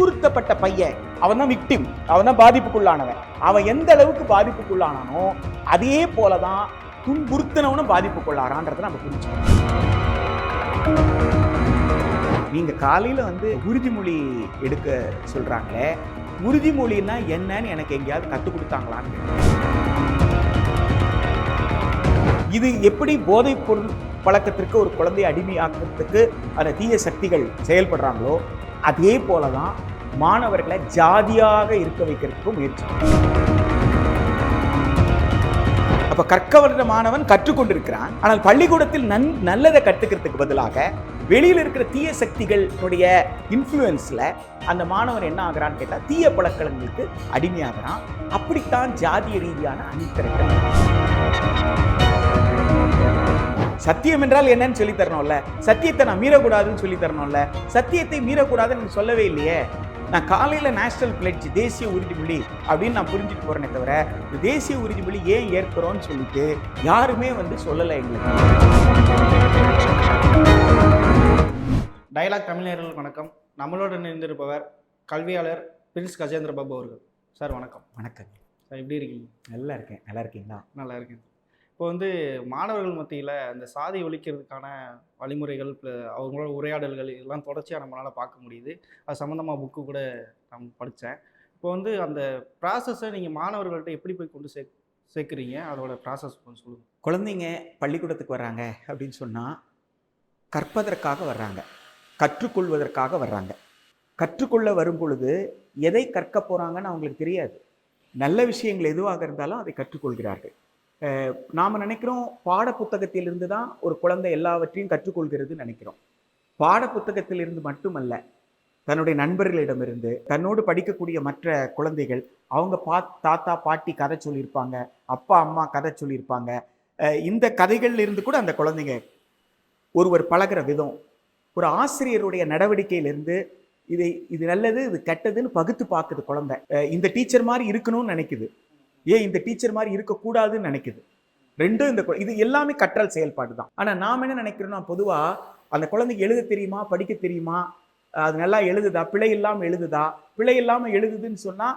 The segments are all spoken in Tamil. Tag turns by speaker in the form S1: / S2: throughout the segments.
S1: துன்புறுத்தப்பட்ட பையன். அவன் தான் விக்டிம் அவன் தான் பாதிப்புக்குள்ளானவன். அவன் எந்த அளவுக்கு பாதிப்புக்குள்ளானானோ அதே போலதான் துன்புறுத்தினவனும் பாதிப்புக்குள்ளாரான்றதை நம்ம புரிஞ்சுக்கணும். நீங்கள் காலையில் வந்து உறுதிமொழி எடுக்க சொல்கிறாங்களே உறுதிமொழின்னா என்னன்னு எனக்கு எங்கேயாவது கற்றுக் கொடுத்தாங்களான்னு இது எப்படி போதைப் பொருள் பழக்கத்திற்கு ஒரு குழந்தையை அடிமையாக்குறதுக்கு அந்த தீய சக்திகள் செயல்படுறாங்களோ அதே போல தான் மாணவர்களை ஜாதியாக இருக்க வைக்கிறதுக்கும் முயற்சி அப்ப கற்க வந்த மாணவன் கற்றுக்கொண்டிருக்கிறான். ஆனால் பள்ளிக்கூடத்தில் நன் நல்லதை கற்றுக்கிறதுக்கு பதிலாக வெளியில் இருக்கிற தீய சக்திகளுடைய இன்ஃப்ளூயன்ஸில் அந்த மாணவன் என்ன ஆகிறான்னு கேட்டால் தீய பழக்கங்களுக்கு அடிமையாகிறான். அப்படித்தான் ஜாதிய ரீதியான அணித்திரைகள் சத்தியம் என்றால் என்னன்னு சொல்லி தரணும்ல. சத்தியத்தை நான் மீறக்கூடாதுன்னு சொல்லி தரணும்ல. சத்தியத்தை மீறக்கூடாதுன்னு சொல்லவே இல்லையே. நான் காலையில் நேஷனல் பிளட்ஜ் தேசிய உறுதிமொழி அப்படின்னு நான் புரிஞ்சுட்டு போறேனே தவிர இந்த தேசிய உறுதிமொழி ஏன் ஏற்கிறோம்னு சொல்லிட்டு யாருமே வந்து சொல்லலை எங்களுக்கு.
S2: டயலாக் தமிழர்களுக்கு வணக்கம். நம்மளோட இணைந்திருப்பவர் கல்வியாளர் பிரின்ஸ் கஜேந்திர பாபு அவர்கள். சார் வணக்கம்.
S1: வணக்கம்.
S2: சார் எப்படி இருக்கீங்க?
S1: நல்லா இருக்கேன். நல்லா இருக்கீங்களா?
S2: நல்லா இருக்கேன். இப்போ வந்து மாணவர்கள் மத்தியில் அந்த சாதி ஒழிக்கிறதுக்கான வழிமுறைகள் அவங்களோட உரையாடல்கள் இதெல்லாம் தொடர்ச்சியாக நம்மளால் பார்க்க முடியுது. அது சம்மந்தமாக புக்கு கூட நான் படித்தேன் இப்போ வந்து அந்த ப்ராசஸை நீங்கள் மாணவர்கள்ட்ட எப்படி போய் கொண்டு சே சேர்க்குறீங்க அதோட ப்ராசஸ் கொஞ்சம் சொல்லுங்கள்
S1: குழந்தைங்க பள்ளிக்கூடத்துக்கு வர்றாங்க அப்படின்னு சொன்னால் கற்பதற்காக வர்றாங்க. கற்றுக்கொள்வதற்காக வர்றாங்க. கற்றுக்கொள்ள வரும் பொழுது எதை கற்க போகிறாங்கன்னு அவங்களுக்கு தெரியாது. நல்ல விஷயங்கள் எதுவாக இருந்தாலும் அதை கற்றுக்கொள்கிறார்கள். நாம் நினைக்கிறோம் பாடப்புத்தகத்திலிருந்து தான் ஒரு குழந்தை எல்லாவற்றையும் கற்றுக்கொள்கிறதுன்னு நினைக்கிறோம். பாடப்புத்தகத்திலிருந்து மட்டுமல்ல தன்னுடைய நண்பர்களிடமிருந்து தன்னோடு படிக்கக்கூடிய மற்ற குழந்தைகள் அவங்க பா தாத்தா பாட்டி கதை சொல்லியிருப்பாங்க அப்பா அம்மா கதை சொல்லியிருப்பாங்க. இந்த கதைகள்ல இருந்து கூட அந்த குழந்தைங்க ஒருவர் பழகுற விதம் ஒரு ஆசிரியருடைய நடவடிக்கையிலிருந்து இதை இது நல்லது இது கெட்டதுன்னு பகுத்து பார்க்குது குழந்தை. இந்த டீச்சர் மாதிரி இருக்கணும்னு நினைக்குது. ஏன் இந்த டீச்சர் மாதிரி இருக்கக்கூடாதுன்னு நினைக்குது? ரெண்டும் இந்த இது எல்லாமே கற்றல் செயல்பாடு தான் ஆனால் நாம் என்ன நினைக்கிறோம்னா பொதுவாக அந்த குழந்தைக்கு எழுத தெரியுமா படிக்க தெரியுமா? அது நல்லா எழுதுதா? பிழை இல்லாமல் எழுதுதா? பிழை இல்லாமல் எழுதுதுன்னு சொன்னால்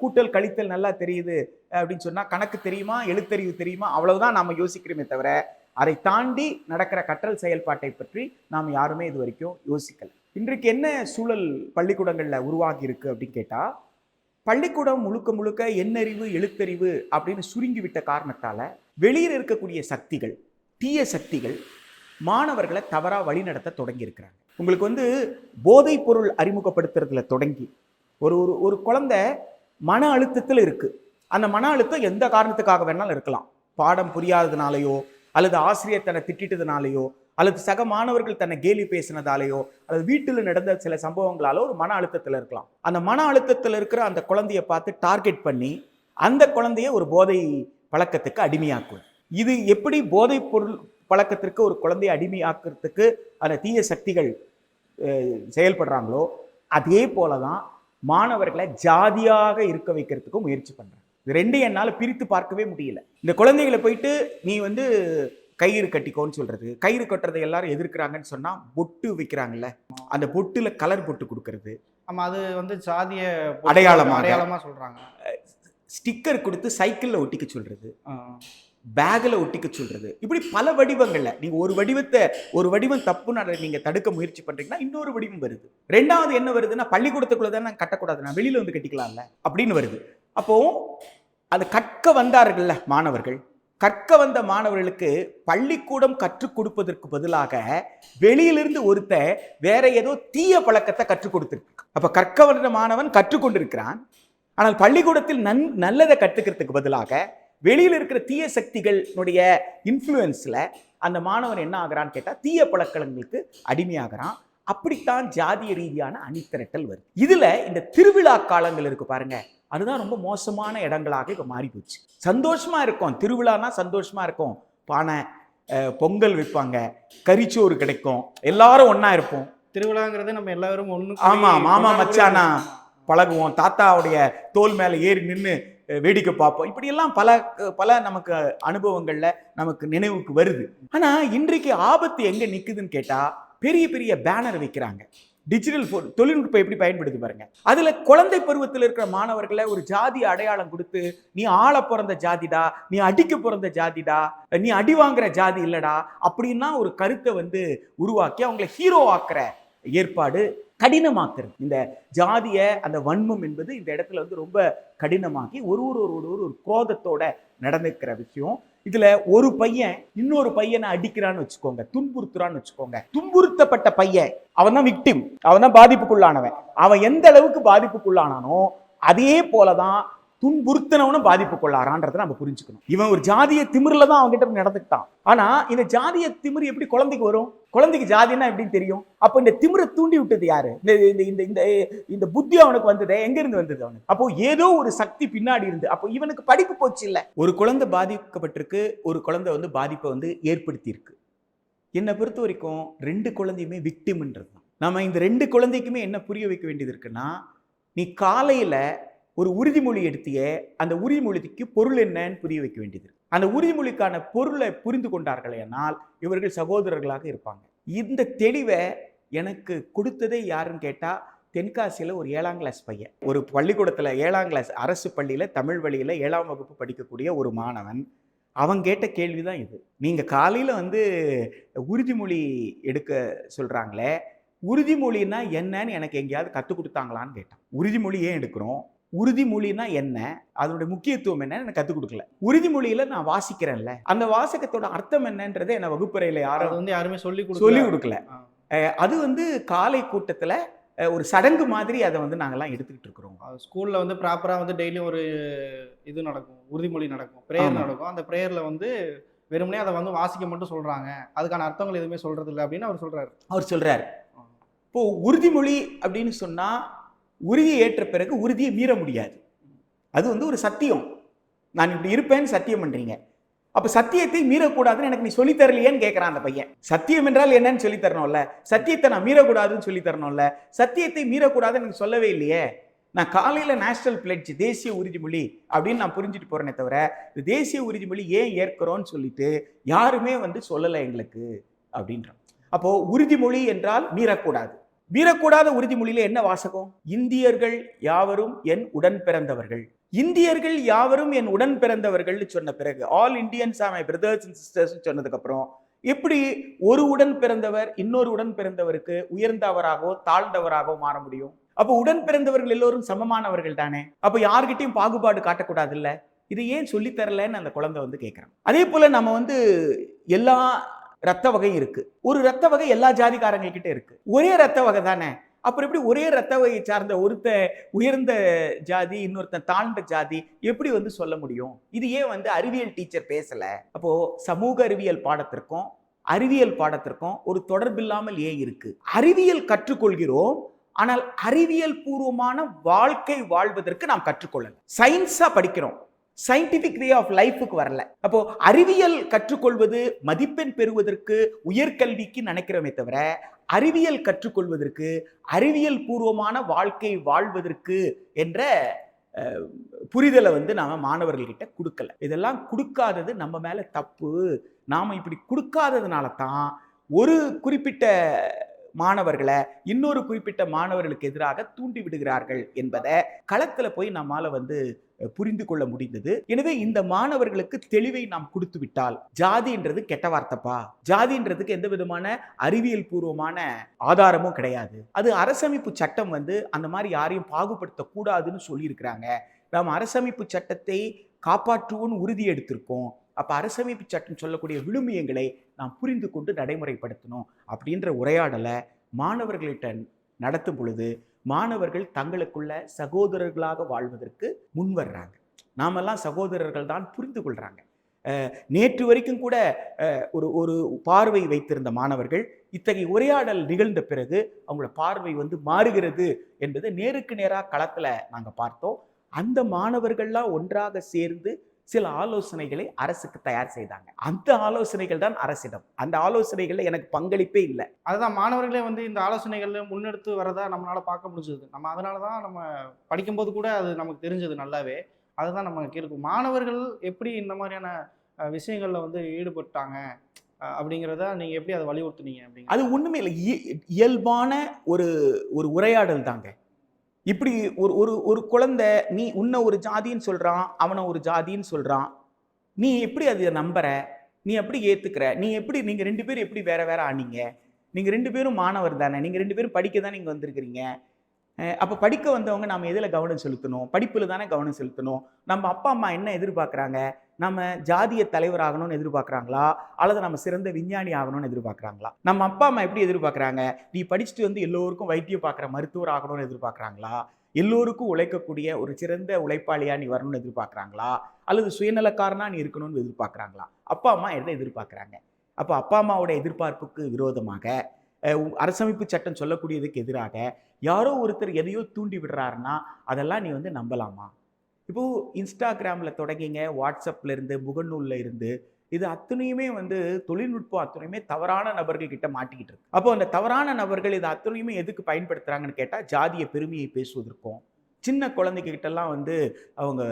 S1: கூட்டல் கழித்தல் நல்லா தெரியுது அப்படின்னு சொன்னால் கணக்கு தெரியுமா எழுத்தறிவு தெரியுமா? அவ்வளவுதான் நாம் யோசிக்கிறோமே தவிர அதை தாண்டி நடக்கிற கற்றல் செயல்பாட்டை பற்றி நாம் யாருமே இது வரைக்கும் யோசிக்கல. இன்றைக்கு என்ன சூழல் பள்ளிக்கூடங்களில் உருவாகி இருக்கு அப்படின்னு கேட்டால் பள்ளிக்கூடம் முழுக்க முழுக்க எண்ணறிவு எழுத்தறிவு அப்படின்னு சுருங்கி விட்ட வெளியில் இருக்கக்கூடிய சக்திகள் தீய சக்திகள் மாணவர்களை தவறாக வழிநடத்த தொடங்கியிருக்கிறாங்க. உங்களுக்கு வந்து போதைப் பொருள் அறிமுகப்படுத்துறதுல தொடங்கி ஒரு ஒரு ஒரு குழந்தை மன அழுத்தத்தில் இருக்குது அந்த மன அழுத்தம் எந்த காரணத்துக்காக வேணாலும் இருக்கலாம். பாடம் புரியாததுனாலையோ அல்லது ஆசிரியர் தன்னை திட்டிட்டதுனாலயோ அல்லது சக மாணவர்கள் தன்னை கேலி பேசினதாலேயோ அல்லது வீட்டில் நடந்த சில சம்பவங்களாலோ ஒரு மன அழுத்தத்தில் இருக்கலாம். அந்த மன அழுத்தத்தில் இருக்கிற அந்த குழந்தையை பார்த்து டார்கெட் பண்ணி அந்த குழந்தைய ஒரு போதை பழக்கத்துக்கு அடிமையாக்கும் இது எப்படி போதைப் பொருள் பழக்கத்திற்கு ஒரு குழந்தையை அடிமையாக்குறதுக்கு அந்த தீய சக்திகள் செயல்படுறாங்களோ அதே போல தான் மாணவர்களை ஜாதியாக இருக்க வைக்கிறதுக்கும் முயற்சி பண்ணுறேன் இது ரெண்டு என்னால் பிரித்து பார்க்கவே முடியல. இந்த குழந்தைகளை போயிட்டு நீ வந்து கயிறு கட்டிக்கோன்னு சொல்றது. கயிறு கட்டுறதை எல்லாரும் எதிர்க்கிறாங்கன்னு சொன்னா பொட்டு வைக்கிறாங்கல்ல. அந்த பொட்டுல கலர் பொட்டு கொடுக்கறது.
S2: ஆமாம் அது வந்து சாதிய
S1: அடையாளமாக.
S2: அடையாளமாக சொல்கிறாங்க
S1: ஸ்டிக்கர் கொடுத்து சைக்கிளில் ஒட்டிக்க சொல்றது. பேக்கில் ஒட்டிக்க சொல்றது. இப்படி பல வடிவங்கள்ல நீங்க ஒரு வடிவத்தை ஒரு வடிவம் தப்புன்னு அதை நீங்க தடுக்க முயற்சி பண்றீங்கன்னா இன்னொரு வடிவம் வருது. ரெண்டாவது என்ன வருதுன்னா பள்ளிக்கூடத்துக்குள்ள தான் நான் கட்டக்கூடாது நான் வெளியில வந்து கட்டிக்கலாம்ல அப்படின்னு வருது. அப்போ அது கற்க வந்தார்கள்ல மாணவர்கள். கற்க வந்த மாணவர்களுக்கு பள்ளிக்கூடம் கற்றுக் கொடுப்பதற்கு பதிலாக வெளியிலிருந்து ஒருத்த வேற ஏதோ தீய பழக்கத்தை கற்றுக் கொடுத்துருக்கு அப்ப கற்க வந்த மாணவன் கற்றுக்கொண்டிருக்கிறான் ஆனால் பள்ளிக்கூடத்தில் நன் நல்லதை கற்றுக்கிறதுக்கு பதிலாக வெளியில் இருக்கிற தீய சக்திகளுடைய இன்ஃப்ளூயன்ஸில் அந்த மாணவன் என்ன ஆகுறான்னு கேட்டால் தீய பழக்கங்களுக்கு அடிமையாகிறான். அப்படித்தான் ஜாதிய ரீதியான அணித்திரட்டல் வருது. இதில் இந்த திருவிழா காலங்கள் இருக்கு பாருங்கள் அதுதான் ரொம்ப மோசமான இடங்களாக இப்போ மாறி போச்சு சந்தோஷமா இருக்கும். திருவிழானா சந்தோஷமா இருக்கும். பானை பொங்கல் வைப்பாங்க. கறிச்சோறு கிடைக்கும். எல்லாரும் ஒண்ணா இருப்போம்.
S2: திருவிழாங்கிறது நம்ம எல்லாரும் ஒன்று
S1: ஆமா, மாமா, மச்சானா. பழகுவோம். தாத்தாவுடைய தோல் மேலே ஏறி நின்று வேடிக்கை பார்ப்போம். இப்படியெல்லாம் பல பல நமக்கு அனுபவங்கள்ல நமக்கு நினைவுக்கு வருது. ஆனா இன்றைக்கு ஆபத்து எங்க நிக்குதுன்னு கேட்டா பெரிய பெரிய பேனர் வைக்கிறாங்க. டிஜிட்டல் ஃபோன் தொழில்நுட்பம் எப்படி பயன்படுத்தி பாருங்க. அதுல குழந்தை பருவத்தில் இருக்கிற மாணவர்களை ஒரு ஜாதி அடையாளம் கொடுத்து நீ ஆள பிறந்த ஜாதிடா? நீ அடிக்க பிறந்த ஜாதிடா? நீ அடி வாங்குற ஜாதி இல்லடா? அப்படின்னா ஒரு கருத்தை வந்து உருவாக்கி அவங்கள ஹீரோ ஆக்குற ஏற்பாடு கடினமாக்குறது. இந்த ஜாதிய அந்த வன்மம் என்பது இந்த இடத்துல வந்து ரொம்ப கடினமாக்கி ஒரு ஒரு ஒரு ஒரு ஒரு குரோதத்தோட நடந்துக்கிற விஷயம். இதுல ஒரு பையன் இன்னொரு பையனை அடிக்கிறான்னு வச்சுக்கோங்க துன்புறுத்துறான்னு வச்சுக்கோங்க. துன்புறுத்தப்பட்ட பையன் அவன் தான் விக்டிம் அவன் தான் பாதிப்புக்குள்ளானவன். அவன் எந்த அளவுக்கு பாதிப்புக்குள்ளானானோ அதே போலதான் துன்புறுத்தினவனும் பாதிப்புக்குள்ளாரான்றதை நம்ம புரிஞ்சுக்கணும். இவன் ஒரு ஜாதிய திமிரில் தான் அவங்ககிட்ட நடந்துக்கிட்டான். ஆனால் இந்த ஜாதிய திமிரு எப்படி குழந்தைக்கு வரும்? குழந்தைக்கு ஜாதின்னா எப்படின்னு தெரியும்? அப்போ இந்த திமிரை தூண்டி விட்டது யாரு? இந்த இந்த இந்த இந்த இந்த புத்தி அவனுக்கு வந்தது எங்கேருந்து வந்தது அவனுக்கு? அப்போ ஏதோ ஒரு சக்தி பின்னாடி இருந்து அப்போ இவனுக்கு படிப்பு போச்சு இல்லை. ஒரு குழந்தை பாதிக்கப்பட்டிருக்கு ஒரு குழந்தை வந்து பாதிப்பை வந்து ஏற்படுத்தியிருக்கு. என்னை பொறுத்த வரைக்கும் ரெண்டு குழந்தையுமே விக்டிம்ன்றது தான். நம்ம இந்த ரெண்டு குழந்தைக்குமே என்ன புரிய வைக்க வேண்டியது இருக்குன்னா நீ காலையில் ஒரு உறுதிமொழி எடுத்தியே அந்த உறுதிமொழிக்கு பொருள் என்னன்னு புரிய வைக்க வேண்டியது. அந்த உறுதிமொழிக்கான பொருளை புரிந்து கொண்டார்களேனால் இவர்கள் சகோதரர்களாக இருப்பாங்க. இந்த தெளிவை எனக்கு கொடுத்ததே யாருன்னு கேட்டால் தென்காசியில் ஒரு ஏழாம் கிளாஸ் பையன். ஒரு பள்ளிக்கூடத்தில் ஏழாம் கிளாஸ் அரசு பள்ளியில் தமிழ் வழியில் ஏழாம் வகுப்பு படிக்கக்கூடிய ஒரு மாணவன். அவன் கேட்ட கேள்வி தான் இது. நீங்கள் காலையில் வந்து உறுதிமொழி எடுக்க சொல்கிறாங்களே உறுதிமொழின்னா என்னன்னு எனக்கு எங்கேயாவது கற்றுக் கொடுத்தாங்களான்னு கேட்டான். உறுதிமொழி ஏன் எடுக்கிறோம்? உறுதிமொழினா என்ன? அதனுடைய முக்கியத்துவம் என்னன்னு எனக்கு கற்றுக் கொடுக்கல. உறுதிமொழியில நான் வாசிக்கிறேன்ல. அந்த வாசகத்தோட அர்த்தம் என்னன்றதை என்ன வகுப்பறையில் யாரும்
S2: வந்து யாருமே சொல்லி
S1: சொல்லி
S2: கொடுக்கல.
S1: அது வந்து காலை கூட்டத்தில் ஒரு சடங்கு மாதிரி அதை வந்து நாங்கெல்லாம் எடுத்துக்கிட்டு இருக்கிறோம்.
S2: ஸ்கூல்ல வந்து ப்ராப்பரா வந்து டெய்லியும் ஒரு இது நடக்கும். உறுதிமொழி நடக்கும். ப்ரேயர். நடக்கும். அந்த ப்ரேயர்ல வந்து வெறுமனே அதை வந்து வாசிக்க மட்டும் சொல்றாங்க. அதுக்கான அர்த்தங்கள் எதுவுமே சொல்றது இல்லை அப்படின்னு அவர் சொல்றாரு.
S1: அவர் சொல்றாரு. இப்போ உறுதிமொழி அப்படின்னு சொன்னா உறுதியை ஏற்ற பிறகு உறுதியை மீற முடியாது. அது வந்து ஒரு சத்தியம். நான் இப்படி இருப்பேன்னு சத்தியம் பண்றீங்க. அப்ப சத்தியத்தை மீறக்கூடாதுன்னு எனக்கு நீ சொல்லித் தரலையேன்னு கேட்கறான் அந்த பையன். சத்தியம் என்றால் என்னன்னு சொல்லி தரணும்ல? சத்தியத்தை நான் மீறக்கூடாதுன்னு சொல்லி தரணும்ல? சத்தியத்தை மீறக்கூடாதுன்னு எனக்கு சொல்லவே இல்லையே. நான் காலையில நேஷனல் பிளட்ஜ் தேசிய உறுதிமொழி அப்படின்னு நான் புரிஞ்சுட்டு போறேனே தவிர இந்த தேசிய உறுதிமொழி ஏன் ஏற்கிறோன்னு சொல்லிட்டு யாருமே வந்து சொல்லலை எங்களுக்கு அப்படின்றான். அப்போ உறுதிமொழி என்றால் மீறக்கூடாது. மீறக்கூடாத உறுதிமொழியில என்ன வாசகம்? இந்தியர்கள் யாவரும் என் உடன் பிறந்தவர்கள். இந்தியர்கள் யாவரும் என் உடன் பிறந்தவர்கள்னு சொன்ன பிறகு all Indians are my brothers and sisters சொன்னதுக்கு அப்புறம் எப்படி ஒரு உடன் பிறந்தவர் இன்னொரு உடன் பிறந்தவருக்கு உயர்ந்தவராகவோ தாழ்ந்தவராகவோ மாற முடியும்? அப்போ உடன் பிறந்தவர்கள் எல்லோரும் சமமானவர்கள் தானே? அப்போ யார்கிட்டையும் பாகுபாடு காட்டக்கூடாது இல்ல இது ஏன் சொல்லித்தரலன்னு அந்த குழந்தை வந்து கேட்குறான் அதே போல நம்ம வந்து எல்லா ரத்த வகையும் இருக்கு. ஒரு ரத்த வகை எல்லா ஜாதிக்காரங்கக்கிட்ட இருக்கு. ஒரே ரத்த வகை தானே? அப்புறம் எப்படி ஒரே ரத்த வகையை சார்ந்த ஒருத்த உயர்ந்த ஜாதி இன்னொருத்தன் தாழ்ந்த ஜாதி எப்படி வந்து சொல்ல முடியும்? இது ஏன் வந்து அறிவியல் டீச்சர் பேசல? அப்போ சமூக அறிவியல் பாடத்திற்கும் அறிவியல் பாடத்திற்கும் ஒரு தொடர்பில்லாமல் ஏன் இருக்கு? அறிவியல் கற்றுக்கொள்கிறோம் ஆனால் அறிவியல் பூர்வமான வாழ்க்கை வாழ்வதற்கு நாம் கற்றுக்கொள்ளல. சயின்ஸா படிக்கிறோம். சயின்டிபிக் வே ஆஃப் லைஃபுக்கு வரல. அப்போ அறிவியல் கற்றுக்கொள்வது மதிப்பெண் பெறுவதற்கு உயர்கல்விக்கு நினைக்கிறோமே தவிர அறிவியல் கற்றுக்கொள்வதற்கு அறிவியல் பூர்வமான வாழ்க்கை வாழ்வதற்கு என்ற புரிதலை வந்து நாம் மாணவர்கள்கிட்ட கொடுக்கல. இதெல்லாம் கொடுக்காதது நம்ம மேலே தப்பு. நாம் இப்படி கொடுக்காததுனால தான் ஒரு குறிப்பிட்ட மாணவர்களை இன்னொரு குறிப்பிட்ட மாணவர்களுக்கு எதிராக தூண்டி விடுகிறார்கள் என்பதை களத்துல போய் நம்மால வந்து புரிந்து கொள்ள முடிந்தது. எனவே இந்த மாணவர்களுக்கு தெளிவை நாம் கொடுத்து விட்டால் ஜாதின்றது கெட்ட வார்த்தைப்பா. ஜாதின்றதுக்கு எந்த விதமான அறிவியல் பூர்வமான ஆதாரமும் கிடையாது. அது அரசமைப்பு சட்டம் வந்து அந்த மாதிரி யாரையும் பாகுபடுத்த கூடாதுன்னு சொல்லியிருக்கிறாங்க. நாம் அரசமைப்பு சட்டத்தை காப்பாற்றுவோன்னு உறுதி எடுத்திருக்கோம். அப்போ அரசமைப்பு சட்டம் சொல்லக்கூடிய விழுமியங்களை நாம் புரிந்து கொண்டு நடைமுறைப்படுத்தணும் அப்படின்ற உரையாடலை மாணவர்களிட்ட நடத்தும் பொழுது மாணவர்கள் தங்களுக்குள்ள சகோதரர்களாக வாழ்வதற்கு முன் வர்றாங்க. நாமெல்லாம் சகோதரர்கள் தான் புரிந்து கொள்கிறாங்க நேற்று வரைக்கும் கூட ஒரு ஒரு பார்வை வைத்திருந்த மாணவர்கள் இத்தகைய உரையாடல் நிகழ்ந்த பிறகு அவங்களோட பார்வை வந்து மாறுகிறது என்பது நேருக்கு நேராக களத்தில் நாங்கள் பார்த்தோம். அந்த மாணவர்கள்லாம் ஒன்றாக சேர்ந்து சில ஆலோசனைகளை அரசுக்கு தயார் செய்தாங்க. அந்த ஆலோசனைகள் தான் அரசிடம். அந்த ஆலோசனைகள்ல எனக்கு பங்களிப்பே இல்லை.
S2: அதுதான் மாணவர்களே வந்து இந்த ஆலோசனைகள்ல முன்னெடுத்து வரதா நம்மளால பார்க்க முடிஞ்சது. நம்ம அதனால தான் நம்ம படிக்கும்போது கூட அது நமக்கு தெரிஞ்சது நல்லாவே. அதுதான் நம்ம கேட்கும் மாணவர்கள் எப்படி இந்த மாதிரியான விஷயங்கள்ல வந்து ஈடுபட்டாங்க அப்படிங்கிறத நீங்கள் எப்படி அதை வலியுறுத்துனீங்க அப்படிங்க
S1: அது ஒண்ணுமே இல்லை. இய- இயல்பான ஒரு ஒரு உரையாடல் தாங்க. இப்படி ஒரு ஒரு ஒரு குழந்தை நீ உன்னை ஒரு ஜாதின்னு சொல்கிறான் அவனை ஒரு ஜாதின்னு சொல்கிறான் நீ எப்படி அதை நம்புற? நீ எப்படி ஏற்றுக்கிற நீ எப்படி நீங்கள் ரெண்டு பேரும் எப்படி வேற வேற ஆனீங்க? நீங்கள் ரெண்டு பேரும் மாணவர் தானே? நீங்கள் ரெண்டு பேரும் படிக்க தான் நீங்கள் வந்திருக்கிறீங்க? அப்போ படிக்க வந்தவங்க நம்ம எதில் கவனம் செலுத்தணும்? படிப்பில் தானே கவனம் செலுத்தணும்? நம்ம அப்பா அம்மா என்ன எதிர்பார்க்குறாங்க? நம்ம ஜாதிய தலைவர் ஆகணும்னு எதிர்பார்க்குறாங்களா? அல்லது நம்ம சிறந்த விஞ்ஞானி ஆகணும்னு எதிர்பார்க்குறாங்களா? நம்ம அப்பா அம்மா எப்படி எதிர்பார்க்குறாங்க? நீ படிச்சுட்டு வந்து எல்லோருக்கும் வைத்தியம் பார்க்குற மருத்துவர் ஆகணும்னு எதிர்பார்க்குறாங்களா? எல்லோருக்கும் உழைக்கக்கூடிய ஒரு சிறந்த உழைப்பாளியா நீ வரணும்னு எதிர்பார்க்குறாங்களா? அல்லது சுயநலக்காரனா நீ இருக்கணும்னு எதிர்பார்க்கறாங்களா? அப்பா அம்மா எதை எதிர்பார்க்குறாங்க? அப்போ அப்பா அம்மாவோட எதிர்பார்ப்புக்கு விரோதமாக அரசமைப்பு சட்டம் சொல்லக்கூடியதுக்கு எதிராக யாரோ ஒருத்தர் எதையோ தூண்டி விடுறாருன்னா அதெல்லாம் நீ வந்து நம்பலாமா? இப்போது இன்ஸ்டாகிராமில் தொடங்கிங்க வாட்ஸ்அப்பில் இருந்து முகநூல்ல இருந்து இது அத்தனையுமே வந்து தொழில்நுட்பம் அத்தனையுமே தவறான நபர்கள் கிட்ட மாட்டிக்கிட்டு இருக்கு. அப்போ அந்த தவறான நபர்கள் இது அத்தனையுமே எதுக்கு பயன்படுத்துகிறாங்கன்னு கேட்டால் ஜாதிய பெருமையை பேசுவதற்கும் சின்ன குழந்தைக்கிட்டலாம் வந்து அவங்க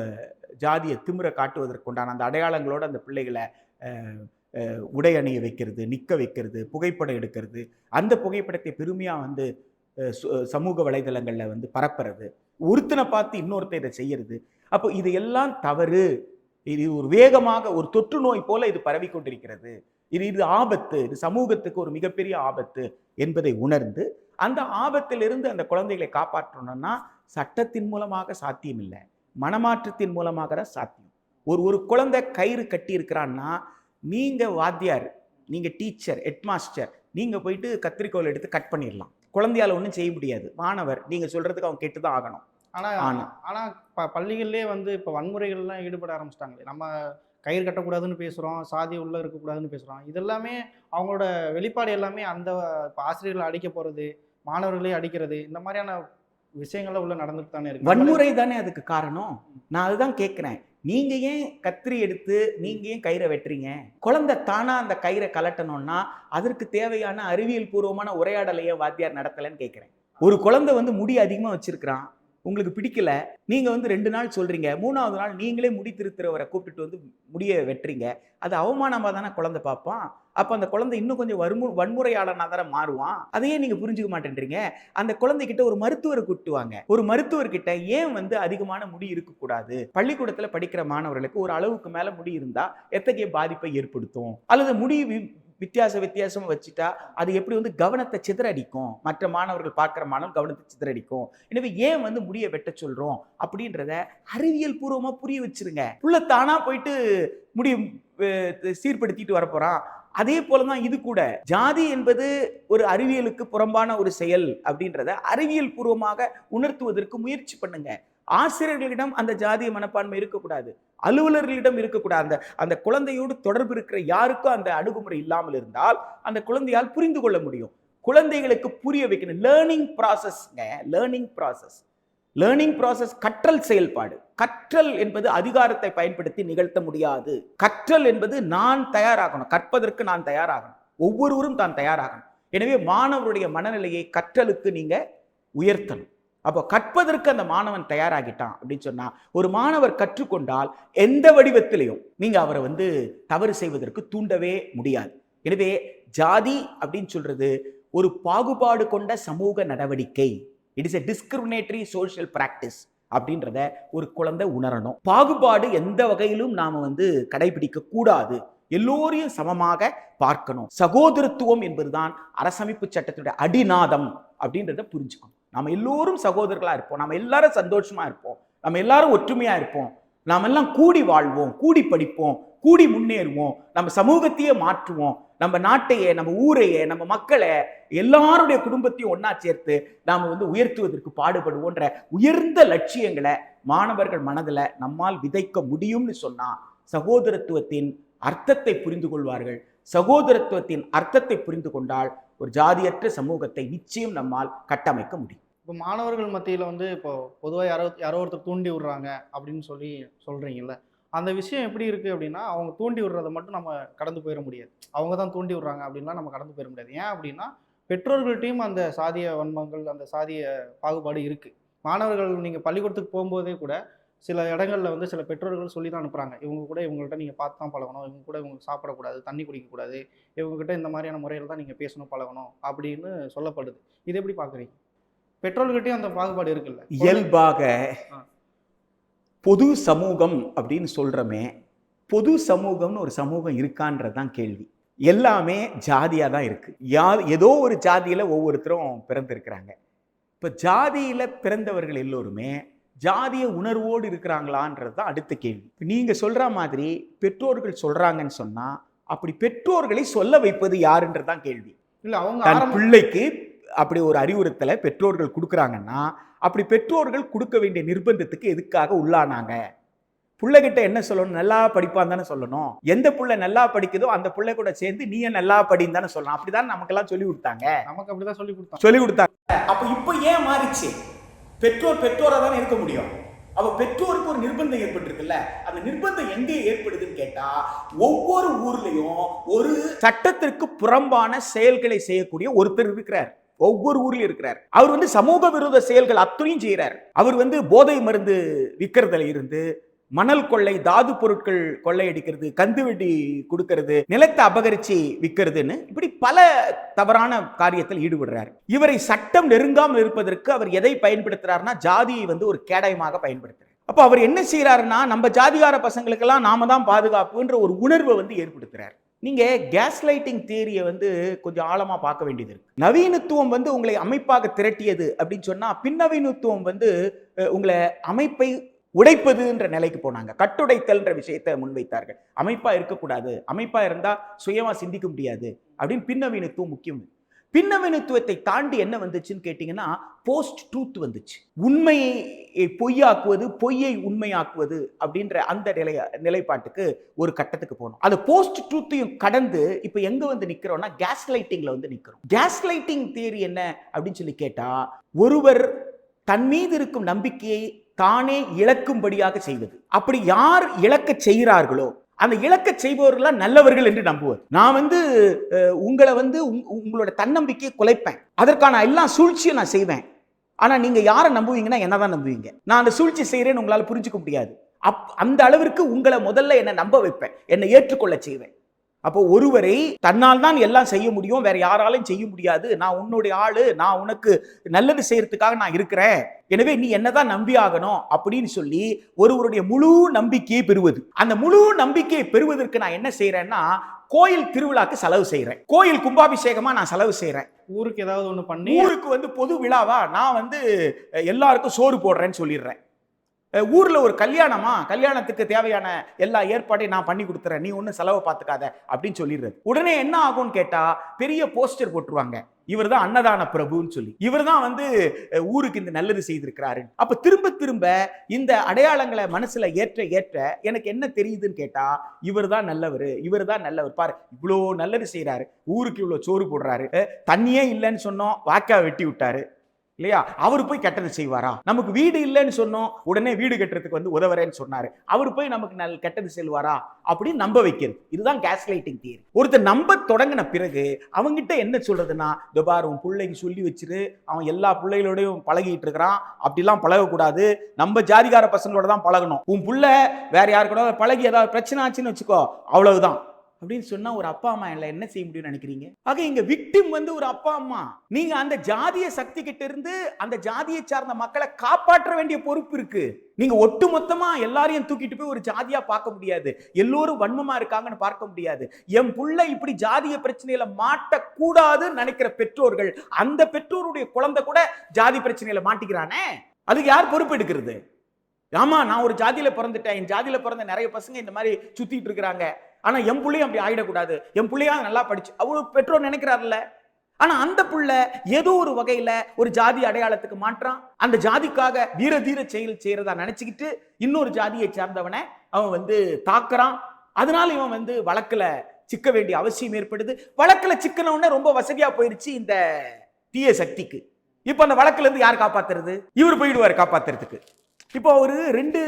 S1: ஜாதியை திமிர காட்டுவதற்குண்டான அந்த அடையாளங்களோட அந்த பிள்ளைகளை உடை அணிய வைக்கிறது நிற்க வைக்கிறது புகைப்படம் எடுக்கிறது. அந்த புகைப்படத்தை பெருமையாக வந்து சு- சமூக வலைதளங்களில் வந்து பரப்புறது. ஒருத்தனை பார்த்து இன்னொருத்தர் இதை செய்யறது. அப்போ இது எல்லாம் தவறு. இது ஒரு வேகமாக ஒரு தொற்று நோய் போல இது பரவி கொண்டிருக்கிறது இது இது ஆபத்து. இது சமூகத்துக்கு ஒரு மிகப்பெரிய ஆபத்து என்பதை உணர்ந்து அந்த ஆபத்திலிருந்து அந்த குழந்தைகளை காப்பாற்றணும்னா சட்டத்தின் மூலமாக சாத்தியம் இல்லை மனமாற்றத்தின் மூலமாக தான் சாத்தியம். ஒரு ஒரு குழந்தை கயிறு கட்டி இருக்கிறான்னா நீங்க வாத்தியார் நீங்க டீச்சர் ஹெட்மாஸ்டர் நீங்க போயிட்டு கத்திரிக்கோல் எடுத்து கட் பண்ணிடலாம். குழந்தையால ஒன்றும் செய்ய முடியாது. மாணவர் நீங்க சொல்றதுக்கு அவன் கேட்டு தான் ஆகணும்.
S2: ஆனா
S1: ஆனா.
S2: ஆனா ப பள்ளிகள்லேயே வந்து இப்போ வன்முறைகள்லாம் ஈடுபட ஆரம்பிச்சிட்டாங்களே. நம்ம கயிறு கட்டக்கூடாதுன்னு பேசுகிறோம் சாதி உள்ள இருக்கக்கூடாதுன்னு பேசுகிறோம் இதெல்லாமே அவங்களோட வெளிப்பாடு எல்லாமே அந்த இப்போ ஆசிரியர்களை அடிக்க போகிறது மாணவர்களே அடிக்கிறது இந்த மாதிரியான விஷயங்கள்லாம் உள்ள நடந்துட்டு தானே இருக்கு.
S1: வன்முறை தானே அதுக்கு காரணம்? நான் அதுதான் கேட்குறேன் நீங்க ஏன் கத்திரி எடுத்து நீங்க ஏன் கயிறை வெட்டுறீங்க? குழந்தை தானா அந்த கயிறை கலட்டணும்னா அதற்கு தேவையான அறிவியல் பூர்வமான உரையாடலையே வாத்தியார் நடத்தலைன்னு கேட்குறேன் ஒரு குழந்தை வந்து முடி அதிகமாக வச்சிருக்கிறான். உங்களுக்கு பிடிக்கல நீங்கள் வந்து ரெண்டு நாள் சொல்கிறீங்க மூணாவது நாள் நீங்களே முடி திருத்துறவரை கூப்பிட்டுட்டு வந்து முடிய வெட்டுறீங்க அது அவமானமாக தானே குழந்தை பார்ப்பான். அப்போ அந்த குழந்தை இன்னும் கொஞ்சம் வன்மு வன்முறையாளனா தானே மாறுவான். அதையே நீங்கள் புரிஞ்சுக்க மாட்டேன்றீங்க. அந்த குழந்தைகிட்ட ஒரு மருத்துவரை கூட்டுவாங்க ஒரு மருத்துவர்கிட்ட ஏன் வந்து அதிகமான முடி இருக்கக்கூடாது? பள்ளிக்கூடத்தில் படிக்கிற மாணவர்களுக்கு ஒரு அளவுக்கு மேலே முடி இருந்தால் எத்தகைய பாதிப்பை ஏற்படுத்தும்? அல்லது முடி வி- வித்தியாச வித்தியாசம் வச்சுட்டா அது எப்படி வந்து கவனத்தை சிதறடிக்கும். மற்ற மாணவர்கள் பார்க்குற மாணவன் கவனத்தை சிதறடிக்கும். எனவே ஏன் வந்து முடியை வெட்ட சொல்றோம்? அப்படின்றத அறிவியல் பூர்வமா புரிய வச்சிருங்க. புள்ள தானா போயிட்டு முடி சீர்படுத்திட்டு வரப்போறான் அதே போலதான் இது கூட. ஜாதி என்பது ஒரு அறிவியலுக்கு புறம்பான ஒரு செயல் அப்படின்றத அறிவியல் பூர்வமாக உணர்த்துவதற்கு முயற்சி பண்ணுங்க. ஆசிரியர்களிடம் அந்த ஜாதிய மனப்பான்மை இருக்கக்கூடாது. அலுவலர்களிடம் இருக்கக்கூடாது. அந்த அந்த குழந்தையோடு தொடர்பு இருக்கிற யாருக்கும் அந்த அணுகுமுறை இல்லாமல் இருந்தால் அந்த குழந்தையால் புரிந்து கொள்ள முடியும். குழந்தைகளுக்கு புரிய வைக்கணும். லேர்னிங் ப்ராசஸ்ங்க லேர்னிங் ப்ராசஸ் லேர்னிங் ப்ராசஸ் கற்றல் செயல்பாடு. கற்றல் என்பது அதிகாரத்தை பயன்படுத்தி நிகழ்த்த முடியாது. கற்றல் என்பது நான் தயாராகணும். கற்பதற்கு நான் தயாராகணும். ஒவ்வொருவரும் தான் தயாராகணும். எனவே மாணவருடைய மனநிலையை கற்றலுக்கு நீங்க உயர்த்தணும். அப்போ கற்பதற்கு அந்த மாணவன் தயாராகிட்டான் அப்படின்னு சொன்னா ஒரு மாணவர் கற்றுக்கொண்டால் எந்த வடிவத்திலையும் நீங்க அவரை வந்து தவறு செய்வதற்கு தூண்டவே முடியாது. எனவே ஜாதி அப்படின்னு சொல்றது ஒரு பாகுபாடு கொண்ட சமூக நடவடிக்கை. It is a discriminatory social practice அப்படின்றத ஒரு குழந்தை உணரணும். பாகுபாடு எந்த வகையிலும் நாம வந்து கடைபிடிக்க கூடாது. எல்லோரையும் சமமாக பார்க்கணும். சகோதரத்துவம் என்பதுதான் அரசமைப்பு சட்டத்தினுடைய அடிநாதம் அப்படின்றத புரிஞ்சுக்கணும். நாம் எல்லோரும் சகோதரர்களாக இருப்போம். நம்ம எல்லாரும் சந்தோஷமாக இருப்போம். நம்ம எல்லாரும் ஒற்றுமையாக இருப்போம். நாம் எல்லாம் கூடி வாழ்வோம் கூடி படிப்போம் கூடி முன்னேறுவோம். நம்ம சமூகத்தையே மாற்றுவோம். நம்ம நாட்டையே நம்ம ஊரையே நம்ம மக்களை எல்லாருடைய குடும்பத்தையும் ஒன்றா சேர்த்து நாம் வந்து உயர்த்துவதற்கு பாடுபடுவோன்ற உயர்ந்த லட்சியங்களை மாணவர்கள் மனதில் நம்மால் விதைக்க முடியும்னு சொன்னால் சகோதரத்துவத்தின் அர்த்தத்தை புரிந்து கொள்வார்கள். சகோதரத்துவத்தின் அர்த்தத்தை புரிந்து கொண்டால் ஒரு ஜாதியற்ற சமூகத்தை நிச்சயம் நம்மால் கட்டமைக்க முடியும்.
S2: இப்போ மாணவர்கள் மத்தியில் வந்து இப்போ பொதுவாக யாரோ யாரோ ஒருத்தர் தூண்டி விடுறாங்க அப்படின்னு சொல்லி சொல்கிறீங்கல்ல அந்த விஷயம் எப்படி இருக்குது அப்படின்னா அவங்க தூண்டி விடுறதை மட்டும் நம்ம கடந்து போயிட முடியாது. அவங்க தான் தூண்டி விடுறாங்க அப்படின்லாம் நம்ம கடந்து போயிட முடியாது. ஏன் அப்படின்னா பெற்றோர்கள்ட்டையும் அந்த சாதிய வன்மங்கள் அந்த சாதிய பாகுபாடு இருக்குது மாணவர்கள் நீங்கள் பள்ளிக்கூடத்துக்கு போகும்போதே கூட சில இடங்கள்ல வந்து சில பெற்றோர்கள் சொல்லி தான் அனுப்புகிறாங்க இவங்க கூட இவங்கள்ட்ட நீங்கள் பார்த்து தான் பழகணும். இவங்க கூட இவங்க சாப்பிடக்கூடாது தண்ணி குடிக்கக்கூடாது. இவங்ககிட்ட இந்த மாதிரியான முறையில் தான் நீங்கள் பேசணும் பழகணும் அப்படின்னு சொல்லப்படுது. இது எப்படி பார்க்குறீங்க? பெற்றோர்கிட்டயும் அந்த பாகுபாடு இருக்குல்ல?
S1: இயல்பாக. பொது சமூகம் அப்படின்னு சொல்றோமே பொது சமூகம்னு ஒரு சமூகம் இருக்கான்றது தான் கேள்வி. எல்லாமே ஜாதியாக தான் இருக்கு. யா ஏதோ ஒரு ஜாதியில ஒவ்வொருத்தரும் பிறந்திருக்கிறாங்க. இப்போ ஜாதியில பிறந்தவர்கள் எல்லோருமே ஜாதிய உணர்வோடு இருக்கிறாங்களான்றது தான் அடுத்த கேள்வி. இப்ப நீங்க சொல்ற மாதிரி பெற்றோர்கள் சொல்றாங்கன்னு சொன்னா அப்படி பெற்றோர்களை சொல்ல வைப்பது யாருன்றது தான் கேள்வி.
S2: இல்லை அவங்க
S1: பிள்ளைக்கு அப்படி ஒரு அறிவுறுத்தலை பெற்றோர்கள் கொடுக்குறாங்கன்னா அப்படி பெற்றோர்கள் கொடுக்க வேண்டிய நிர்பந்தத்துக்கு எதுக்காக உள்ளானாங்க? பிள்ளைகிட்ட என்ன சொல்லணும்? நல்லா படிப்பான் தானே சொல்லணும். எந்த புள்ள நல்லா படிக்குதோ அந்த பிள்ளை கூட சேர்ந்து நீ நல்லா படின்னு தானே சொல்லணும். அப்படிதான் நமக்கெல்லாம் சொல்லி கொடுத்தாங்க.
S2: நமக்கு அப்படிதான் சொல்லி கொடுத்தாங்க
S1: சொல்லி கொடுத்தாங்க. அப்ப இப்போ ஏன் மாறிச்சு? பெற்றோர் பெற்றோராக தானே இருக்க முடியும். அவ பெற்றோருக்கு ஒரு நிர்பந்தம் ஏற்பட்டிருக்குல்ல. அந்த நிர்பந்தம் எங்கே ஏற்படுதுன்னு கேட்டா ஒவ்வொரு ஊர்லயும் ஒரு சட்டத்திற்கு புறம்பான செயல்களை செய்யக்கூடிய ஒருத்தர் இருக்கிறார். ஒவ்வொரு ஊர்ல இருக்கிறார். அவர் வந்து சமூக விரோத செயல்கள் அத்தனையும் செய்யறார் அவர் வந்து போதை மருந்து விற்கிறதுல இருந்து மணல் கொள்ளை தாது பொருட்கள் கொள்ளையடிக்கிறது கந்து வெட்டி கொடுக்கறது நிலத்தை அபகரிச்சு விற்கிறதுன்னு இப்படி பல தவறான காரியத்தில் ஈடுபடுறாரு. இவரை சட்டம் நெருங்காமல் இருப்பதற்கு அவர் எதை பயன்படுத்துறாருன்னா ஜாதியை வந்து ஒரு கேடயமாக பயன்படுத்துறாரு. அப்போ அவர் என்ன செய்யறாருன்னா நம்ம ஜாதிகார பசங்களுக்கெல்லாம் நாம தான் பாதுகாப்புன்ற ஒரு உணர்வை வந்து ஏற்படுத்துறாரு. நீங்க கேஸ் லைட்டிங் தியரியை வந்து கொஞ்சம் ஆழமா பார்க்க வேண்டியது இருக்கு. நவீனத்துவம் வந்து உங்களை அமைப்பாக திரட்டியது அப்படின்னு சொன்னா பின்னவீனத்துவம் வந்து உங்களை அமைப்பை உடைப்பதுன்ற நிலைக்கு போனாங்க. கட்டுடைத்தல்ன்ற விஷயத்தை முன்வைத்தார்கள். அமைப்பா இருக்கக்கூடாது. அமைப்பா இருந்தா சுயமா சிந்திக்க முடியாது அப்படின்னு பின்னவீனத்துவம் முக்கியம். பின்னவீனத்துவத்தை தாண்டி என்ன வந்துச்சுன்னு கேட்டிங்கன்னா போஸ்ட் ட்ரூத் வந்துச்சு. உண்மையை பொய்யாக்குவது பொய்யை உண்மையாக்குவது அப்படின்ற அந்த நிலைய நிலைப்பாட்டுக்கு ஒரு கட்டத்துக்கு போனோம். அது போஸ்ட் ட்ரூத்தையும் கடந்து இப்போ எங்க வந்து நிக்கிறோம்னா கேஸ் லைட்டிங்ல வந்து நிக்கிறோம். கேஸ் லைட்டிங் தியரி என்ன அப்படின்னு சொல்லி கேட்டா ஒருவர் தன் மீது இருக்கும் நம்பிக்கையை தானே இழக்கும்படியாக செய்வது அப்படி யார் இழக்க செய்கிறார்களோ அந்த இழக்க செய்பவர்கள்லாம் நல்லவர்கள் என்று நம்புவது நான் வந்து உங்களை வந்து உங்- உங்களோட தன்னம்பிக்கையை குலைப்பேன். அதற்கான எல்லா சூழ்ச்சியும் நான் செய்வேன். ஆனால் நீங்கள் யாரை நம்புவீங்கன்னா என்னதான் நம்புவீங்க. நான் அந்த சூழ்ச்சி செய்கிறேன்னு உங்களால் புரிஞ்சுக்க முடியாது. அப் அந்த அளவிற்கு உங்களை முதல்ல என்னை நம்ப வைப்பேன். என்னை ஏற்றுக்கொள்ள செய்வேன். அப்போ ஒருவரை தன்னால் தான் எல்லாம் செய்ய முடியும் வேற யாராலையும் செய்ய முடியாது. நான் உன்னுடைய ஆளு நான் உனக்கு நல்லது செய்யறதுக்காக நான் இருக்கிறேன். எனவே நீ என்னதான் நம்பி ஆகணும் அப்படின்னு சொல்லி ஒருவருடைய முழு நம்பிக்கையை பெறுவது. அந்த முழு நம்பிக்கையை பெறுவதற்கு நான் என்ன செய்யறேன்னா கோயில் திருவிழாக்கு செலவு செய்யறேன் கோயில் கும்பாபிஷேகமா நான் செலவு செய்யறேன்
S2: ஊருக்கு ஏதாவது ஒண்ணு பண்ணி
S1: ஊருக்கு வந்து பொது விழாவா நான் வந்து எல்லாருக்கும் சோறு போடுறேன்னு சொல்லிடுறேன். ஊரில் ஒரு கல்யாணமா? கல்யாணத்துக்கு தேவையான எல்லா ஏற்பாடையும் நான் பண்ணி கொடுத்துறேன். நீ ஒன்றும் செலவை பார்த்துக்காத அப்படின்னு சொல்லிடுறது. உடனே என்ன ஆகும்னு கேட்டால் பெரிய போஸ்டர் போட்டுருவாங்க. இவர் தான் அன்னதான பிரபுன்னு சொல்லி. இவர் தான் வந்து ஊருக்கு இந்த நல்லது செய்திருக்கிறாரு அப்போ திரும்ப திரும்ப இந்த அடையாளங்களை மனசில் ஏற்ற ஏற்ற எனக்கு என்ன தெரியுதுன்னு கேட்டால் இவர் தான் நல்லவர் இவர் தான் நல்லவர். பாரு இவ்வளோ நல்லது செய்கிறாரு ஊருக்கு இவ்வளோ சோறு போடுறாரு. தண்ணியே இல்லைன்னு சொன்னோம் வாக்கா வெட்டி விட்டாரு. இல்லையா? அவர் போய் கெட்டது செய்வாரா? நமக்கு வீடு இல்லைன்னு சொன்னோம் உடனே வீடு கட்டுறதுக்கு வந்து உதவுறேன்னு சொன்னாரு. அவர் போய் நமக்கு நல் கெட்டது செல்வாரா அப்படின்னு நம்ப வைக்கிறது. இதுதான் கேஸ் லைட்டிங் தியரி ஒருத்தர் நம்ப தொடங்கின பிறகு அவங்ககிட்ட என்ன சொல்றதுன்னா துபார் உன் பிள்ளைக்கு சொல்லி வச்சிரு. அவன் எல்லா பிள்ளைகளோடையும் பழகிட்டு இருக்கிறான். அப்படிலாம் பழகக்கூடாது. நம்ம ஜாதிகார பசங்களோட தான் பழகணும். உன் புள்ள வேற யாரு கூட பழகி ஏதாவது பிரச்சனை ஆச்சுன்னு வச்சுக்கோ. அவ்வளவுதான். அப்படின்னு சொன்னா ஒரு அப்பா அம்மா இல்லை என்ன செய்ய முடியும்னு நினைக்கிறீங்க? ஆக இங்க விக்டிம் வந்து ஒரு அப்பா அம்மா. நீங்க அந்த ஜாதிய சக்தி கிட்ட இருந்து அந்த ஜாதியை சார்ந்த மக்களை காப்பாற்ற வேண்டிய பொறுப்பு இருக்கு. நீங்க ஒட்டு மொத்தமா எல்லாரையும் தூக்கிட்டு போய் ஒரு ஜாதியா பார்க்க முடியாது. எல்லோரும் வன்மமா இருக்காங்கன்னு பார்க்க முடியாது. என் புள்ள இப்படி ஜாதிய பிரச்சனையில மாட்டக்கூடாதுன்னு நினைக்கிற பெற்றோர்கள் அந்த பெற்றோருடைய குழந்தை கூட ஜாதி பிரச்சனையில மாட்டிக்கிறானே? அதுக்கு யார் பொறுப்பு எடுக்கிறது? ஆமா நான் ஒரு ஜாதியில பிறந்துட்டேன். என் ஜாதியில பிறந்த நிறைய பசங்க இந்த மாதிரி சுத்திட்டு இருக்கிறாங்க. ஆனா என் புள்ளையும் அப்படி ஆயிடக்கூடாது. என் புள்ளையா நல்லா படிச்சு அவரு பெற்றோர் நினைக்கிறாருல்ல. ஆனா அந்த புள்ள ஏதோ ஒரு வகையில ஒரு ஜாதி அடையாளத்துக்கு மாற்றான். அந்த ஜாதிக்காக வீர தீர செயல் செய்கிறதா நினச்சிக்கிட்டு இன்னொரு ஜாதியை சேர்ந்தவனை அவன் வந்து தாக்குறான். அதனால இவன் வந்து வழக்குல சிக்க வேண்டிய அவசியம் ஏற்படுது. வழக்குல சிக்கனவுடனே ரொம்ப வசதியா போயிருச்சு இந்த தீய சக்திக்கு. இப்போ அந்த வழக்குல இருந்து யார் காப்பாத்துறது? இவர் போயிடுவார் காப்பாத்துறதுக்கு. இப்போ ஒரு ரெண்டு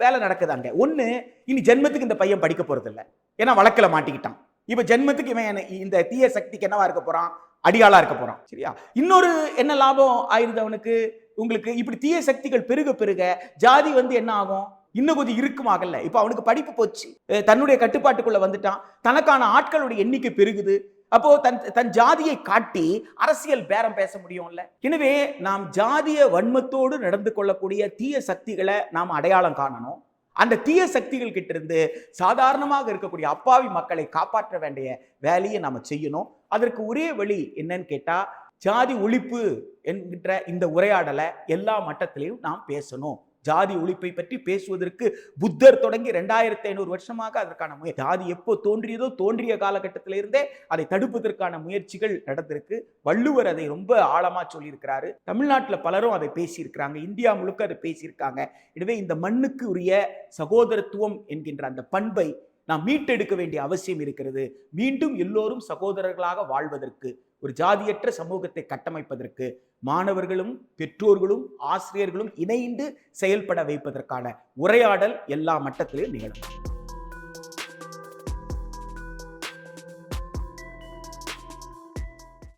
S1: வேலை நடக்குது அங்கே ஒன்று இனி ஜென்மத்துக்கு இந்த பையன் படிக்க போகிறதில்ல ஏன்னா வழக்கில் மாட்டிக்கிட்டான். இப்போ ஜென்மத்துக்கு இவன் இந்த தீய சக்திக்கு என்னவா இருக்க போகிறான் அடியாளாக இருக்க போகிறான் சரியா? இன்னொரு என்ன லாபம் ஆயிருந்தவனுக்கு உங்களுக்கு இப்படி தீய சக்திகள் பெருக பெருக ஜாதி வந்து என்ன ஆகும்? இன்னும் கொஞ்சம் இருக்குமாகல இப்போ அவனுக்கு படிப்பு போச்சு. தன்னுடைய கட்டுப்பாட்டுக்குள்ளே வந்துட்டான். தனக்கான ஆட்களுடைய எண்ணிக்கை பெருகுது. அப்போ தன் தன் ஜாதியை காட்டி அரசியல் பேரம் பேச முடியும்ல? எனவே நாம் ஜாதிய வன்மத்தோடு நடந்து கொள்ளக்கூடிய தீய சக்திகளை நாம் அடையாளம் காணணும். அந்த தீய சக்திகள் கிட்ட இருந்து சாதாரணமாக இருக்கக்கூடிய அப்பாவி மக்களை காப்பாற்ற வேண்டிய வேலையை நாம செய்யணும். அதற்கு ஒரே வழி என்னன்னு கேட்டா ஜாதி ஒழிப்பு என்கின்ற இந்த உரையாடலை எல்லா மட்டத்திலையும் நாம் பேசணும். ஜாதி ஒழிப்பை பற்றி பேசுவதற்கு புத்தர் தொடங்கி ரெண்டாயிரத்தி ஐநூறு வருஷமாக அதற்கான முயற்சி ஜாதி எப்போ தோன்றியதோ தோன்றிய காலகட்டத்திலிருந்தே அதை தடுப்பதற்கான முயற்சிகள் நடந்திருக்கு. வள்ளுவர் அதை ரொம்ப ஆழமா சொல்லியிருக்கிறாரு. தமிழ்நாட்டில் பலரும் அதை பேசியிருக்கிறாங்க. இந்தியா முழுக்க அதை பேசியிருக்காங்க. எனவே இந்த மண்ணுக்கு உரிய சகோதரத்துவம் என்கின்ற அந்த பண்பை நாம் மீட்டெடுக்க வேண்டிய அவசியம் இருக்கிறது. மீண்டும் எல்லோரும் சகோதரர்களாக வாழ்வதற்கு ஒரு ஜாதியற்ற சமூகத்தை கட்டமைப்பதற்கு மாணவர்களும் பெற்றோர்களும் ஆசிரியர்களும் இணைந்து செயல்பட வைப்பதற்கான உரையாடல் எல்லா மட்டத்திலும் நிகழும்.